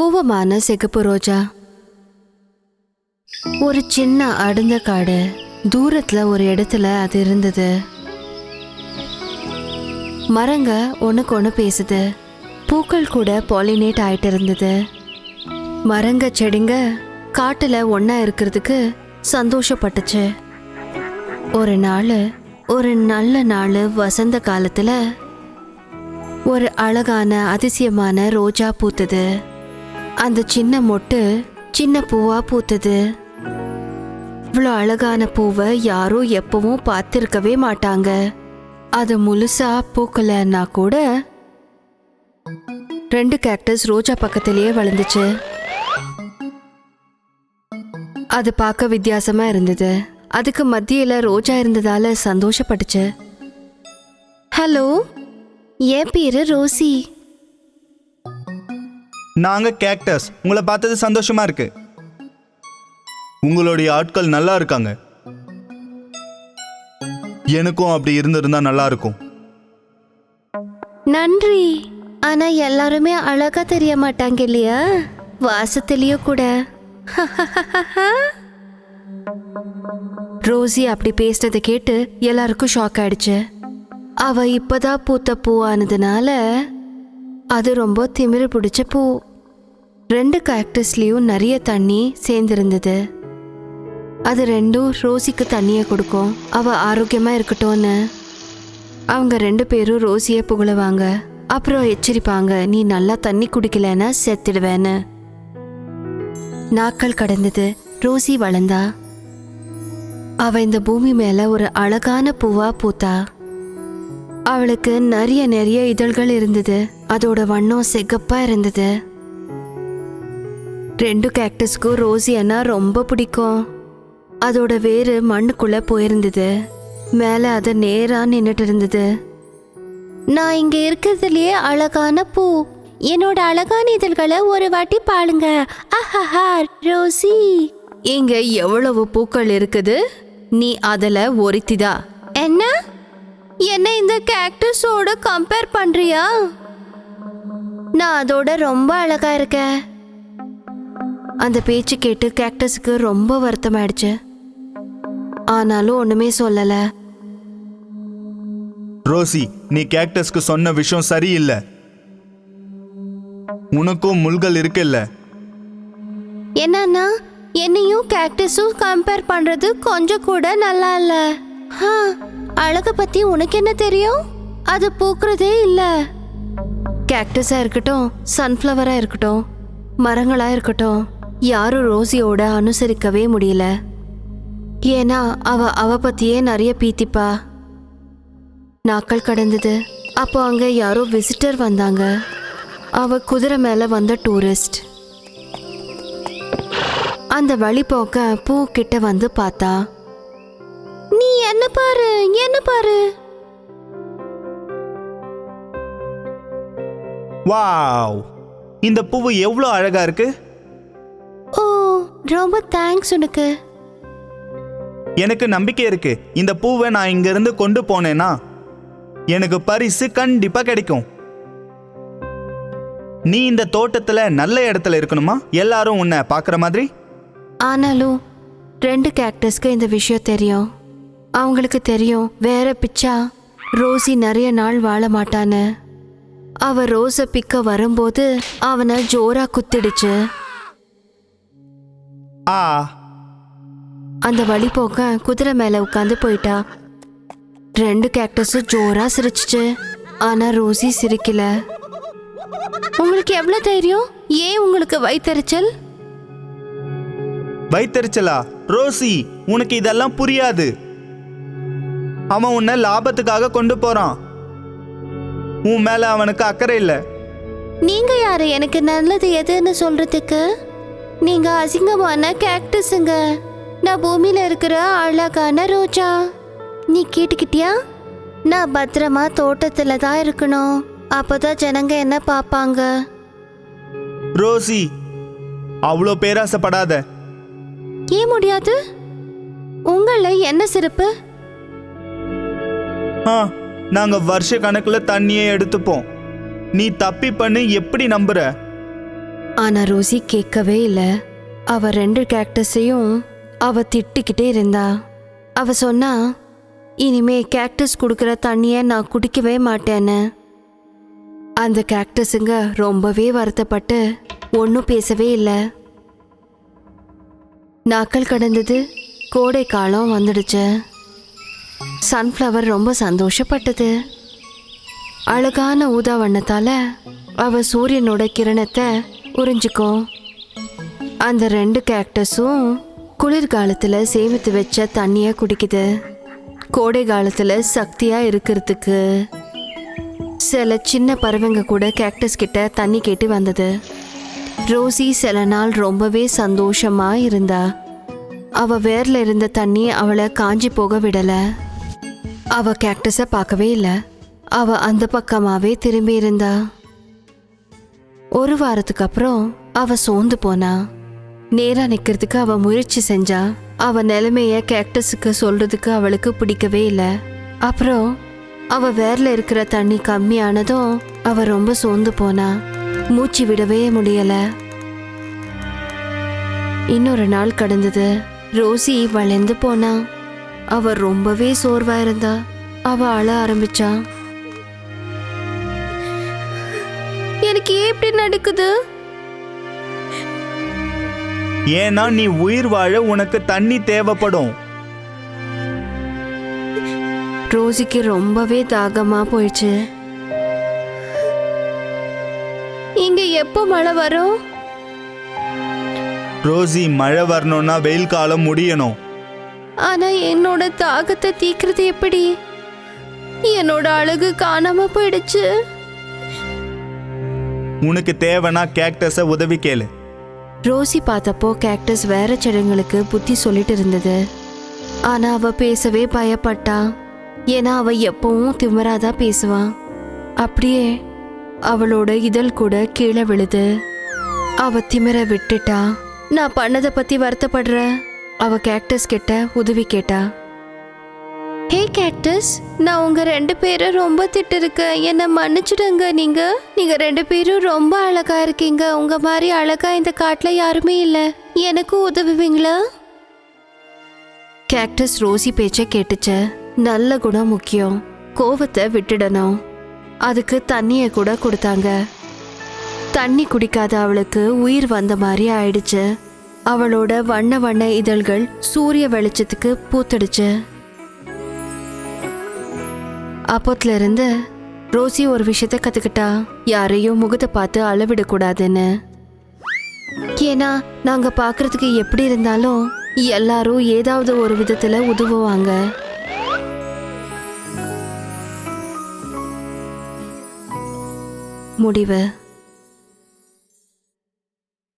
கூவமான சிகப்பு ரோஜா. ஒரு சின்ன அடர்ந்த காடு தூரத்துல ஒரு இடத்துல அது இருந்தது. மரங்க ஒண்ணுக்கு ஒன்று பேசுது. பூக்கள் கூட பாலினேட் ஆயிட்டு இருந்தது. மரங்க செடிங்க காட்டுல ஒன்னா இருக்கிறதுக்கு சந்தோஷப்பட்டுச்சு. ஒரு நாள் ஒரு நல்ல நாள் வசந்த காலத்துல ஒரு அழகான அதிசயமான ரோஜா பூத்தது. அந்த சின்ன மொட்டு சின்ன பூவா பூத்தது. இவ்வளோ அழகான பூவை யாரும் எப்பவும் பார்த்திருக்கவே மாட்டாங்க. அது முழுசா பூக்கலன்னா கூட ரெண்டு கேக்டஸ் ரோஜா பக்கத்திலேயே வளர்ந்துச்சு. அது பார்க்க வித்தியாசமா இருந்தது. அதுக்கு மத்தியில ரோஜா இருந்ததால சந்தோஷப்பட்டுச்சு. ஹலோ என் பேரு ரோசி. நாங்க கேக்டஸ் உங்களை பார்த்தது சந்தோஷமா இருக்கு. உங்களுடைய ஆட்கள் நல்லா இருக்காங்க. எனக்கும் அப்படி இருந்திருந்தா நல்லா இருக்கும். நன்றி. ஆனா எல்லாருமே அழகா தெரிய மாட்டாங்க இல்லையா? வாசத்திலயோ கூட. ரோசி அப்படி பேசினதை கேட்டு எல்லாருக்கும் ஷாக் ஆயிடுச்சு. அவ இப்பதான் பூத்த பூவானதுனால அது ரொம்ப திமிரு பிடிச்ச பூ. ரெண்டு கேக்டஸ்லயும் நிறைய தண்ணி சேர்ந்துருந்தது. அது ரெண்டும் ரோசிக்கு தண்ணியை கொடுக்கும். அவள் ஆரோக்கியமாக இருக்கட்டும்னு. அவங்க ரெண்டு பேரும் ரோசியை புகழுவாங்க. அப்புறம் எச்சரிப்பாங்க நீ நல்லா தண்ணி குடிக்கலன்னா செத்துடுவேன்னு. நாட்கள் கடந்தது. ரோசி வளர்ந்தா. அவ இந்த பூமி மேல ஒரு அழகான பூவா பூத்தா. அவளுக்கு நிறைய நிறைய இதழ்கள் இருந்தது. அதோட வண்ணம் செகப்பா இருந்தது. ரெண்டு கேக்டஸ்க்கும் ரோசி அண்ணா ரொம்ப பிடிக்கும். அதோட வேறு மண்ணுக்குள்ள போயிருந்தது. மேலே அது நேராக நின்றுட்டு இருந்தது. நான் இங்க இருக்கிறதுலயே அழகான பூ. என்னோட அழகான இதழ்களை ஒரு வாட்டி பாடுங்க அஹஹா ரோசி. இங்க எவ்வளவு பூக்கள் இருக்குது? நீ அதில் ஒருத்திதா என்ன? என்ன இந்த கேக்டஸோட கம்பேர் பண்றியா? நான் அதோட ரொம்ப அழகா இருக்கேன். அந்த பேச்சு கேட்டு கேக்டஸுக்கு ரொம்ப வருத்தமாயிடுச்சு. ஆனாலும் ஒண்ணுமே சொல்லல. ரோசி நீ கேக்டஸ்க்கு சொன்ன விஷயம் சரியில்லை. உனக்கும் முள்கள் இருக்குல்ல. என்னன்னா என்னையும் கேக்டஸும் கம்பேர் பண்றது கொஞ்சம் கூட நல்லா இல்ல. ஹா, அழக பத்தி உனக்கு என்ன தெரியும்? அது பூக்குறதே இல்ல. கேக்டஸா இருக்கட்டும் சன்ஃப்ளவரா இருக்கட்டும் மரங்களா இருக்கட்டும் யாரும் ரோசியோட அனுசரிக்கவே முடியல. ஏன்னா அவ அவ பத்தியே நிறைய பீத்திப்பா. நாட்கள் கடந்தது. அப்போ அங்க யாரோ விசிட்டர் வந்தாங்க. அவ குதிரை மேல வந்த டூரிஸ்ட் அந்த வழி போக்க பூ கிட்ட வந்து பார்த்தா நீ என்ன பாரு என்ன பாரு? வாவ்! இந்த பூவு எவ்வளோ அழகா இருக்கு? ரொம்ப தேங்க்ஸ் உனக்கு. எனக்கு நம்பிக்கை இருக்கு. இந்த பூவை நான் இங்க இருந்து கொண்டு போனேன்னா எனக்கு பரிசு கண்டிப்பா கிடைக்கும். நீ இந்த தோட்டத்துல நல்ல இடத்துல இருக்கணுமா? எல்லாரும் உன்னை பார்க்குற மாதிரி? ஆனாலும் ரெண்டு கேக்டஸ்க்கு இந்த விஷயம் தெரியும். அவங்களுக்கு தெரியும் வேற பிச்சா ரோசி நிறைய நாள் வாழ மாட்டான்னு. அவ ரோஸை பிக்க வரும்போது அவனை ஜோரா குத்திடுச்சு. ஆ. அந்த வழி போக்க குதிரை மேல உட்காந்து போயிட்டா. ரெண்டு கேக்டஸும் ஜோரா சிரிச்சுச்சு. ஆனா ரோசி சிரிக்கல. உங்களுக்கு எவ்வளவு தைரியம்? ஏன் உங்களுக்கு வயித்தறிச்சல் வைத்தறிச்சலா? ரோசி உனக்கு இதெல்லாம் புரியாது. அவன் உன்னை லாபத்துக்காக கொண்டு போறான். உன் மேல அவனுக்கு அக்கறை இல்லை. நீங்க யாரு? எனக்கு நல்லது எதுன்னு சொல்றதுக்கு? நீங்க அசிங்கமான கேக்டஸுங்க நான் பூமியில இருக்கிற அழகான ரோஜா. நீ கேட்டுக்கிட்டியா? நான் பத்திரமா தோட்டத்துல தான் இருக்கணும். அப்பதான் ஜனங்க என்ன பாப்பாங்க ரோசி அவ்வளோ பேராசைப்படாத. ஏன் முடியாது? உங்கள என்ன சிறப்பு? ஆ நாங்க வருஷ கணக்குல தண்ணியை எடுத்துப்போம். நீ தப்பி பண்ணி எப்படி நம்புற? ஆனா ரோசி கேட்கவே இல்லை. அவ ரெண்டு கேக்டஸையும் அவ திட்டிக்கிட்டே இருந்தா. அவ சொன்னா இனிமே கேக்டஸ் கொடுக்குற தண்ணியை நான் குடிக்கவே மாட்டேன்னு. அந்த கேக்டஸுங்க ரொம்பவே வருத்தப்பட்டு ஒன்றும் பேசவே இல்லை. நாட்கள் கடந்தது கோடை காலம் வந்துடுச்சு. சன்ஃப்ளவர் ரொம்ப சந்தோஷப்பட்டது. அழகான ஊதா வண்ணத்தால் அவள் சூரியனோட கிரணத்தை உறிஞ்சிக்கோ அந்த ரெண்டு கேக்டஸும் குளிர்காலத்தில் சேமித்து வச்ச தண்ணியை குடிக்குது. கோடை காலத்தில் சக்தியாக இருக்கிறதுக்கு. சில சின்ன பறவைங்க கூட கேக்டஸ் கிட்ட தண்ணி கேட்டு வந்தது. ரோசி சில நாள் ரொம்பவே சந்தோஷமா இருந்தா. அவ வேர்ல இருந்த தண்ணி அவளை காஞ்சி போக விடல. அவ கேக்டஸை பார்க்கவே இல்லை. அவ அந்த பக்கமாவே திரும்பி இருந்தா. ஒரு வாரத்துக்கு அப்புறம் அவ சோர்ந்து போனா. நேரா நிக்கிறதுக்கு அவ முயற்சி செஞ்சா அவ நிலைமைய கேக்டஸுக்கு சொல்றதுக்கு அவளுக்கு பிடிக்கவே இல்லை. அப்புறம் அவ வேர்ல இருக்கிற தண்ணி கம்மியானதும் அவ ரொம்ப சோர்ந்து போனா. மூச்சு விடவே முடியல. இன்னொரு நாள் கடந்தது. ரோசி வளைந்து போனா. அவ ரொம்பவே சோர்வா இருந்தா. அவ அழ ஆரம்பிச்சா. எனக்கு ஏன் இப்படி நடக்குது? ஏன்னா நீ உயிர் வாழ உனக்கு தண்ணி தேவைப்படும். ரோசிக்கு ரொம்பவே தாகமா போயிடுச்சு. இங்க எப்போ மழை வரும்? ரோசி மழை வரணும்னா வெயில் காலம் முடியணும். ஆனா என்னோட தாகத்தை தீக்கிறது எப்படி? என்னோட அழகு காணாம போயிடுச்சு. உனக்கு தேவைன்னா கேக்டஸை உதவி கேளு. ரோசி பார்த்தப்போ கேக்டஸ் வேற செடிங்களுக்கு புத்தி சொல்லிட்டு இருந்தது. ஆனா அவ பேசவே பயப்பட்டா. ஏன்னா அவ எப்பவும் திமிராதான் பேசுவா. அப்படியே அவளோட இதழ் கூட கீழே விழுது. அவ திமிர விட்டுட்டா. நான் பண்ணதை பத்தி வருத்தப்படுற? அவ கேக்டஸ் கிட்ட உதவி கேட்டா. ஹே கேக்டஸ் நான் உங்க ரெண்டு பேரும் ரொம்ப திட்டிருக்கேன். என்னை மன்னிச்சிடுங்க நீங்க. நீங்க ரெண்டு பேரும் ரொம்ப அழகா இருக்கீங்க. உங்க மாதிரி அழகா இந்த காட்டுல யாருமே இல்லை. எனக்கும் உதவுவீங்களா? கேக்டஸ் ரோசி பேச்சை கேட்டுச்ச. நல்ல குணம் முக்கியம். கோவத்தை விட்டுடணும். அதுக்கு தண்ணியை கூட கொடுத்தாங்க. தண்ணி குடிக்காத அவளுக்கு உயிர் வந்த மாதிரி ஆயிடுச்சு. அவளோட வண்ண வண்ண இதழ்கள் சூரிய வெளிச்சத்துக்கு பூத்துடுச்சு. அப்போத்துல இருந்து ரோசி ஒரு விஷயத்த கத்துக்கிட்டா யாரையும் முகத்தை பார்த்து அளவிடக்கூடாதுன்னு. ஏன்னா நாங்க பார்க்கறதுக்கு எப்படி இருந்தாலும் எல்லாரும் ஏதாவது ஒரு விதத்துல உதவுவாங்க. முடிவு.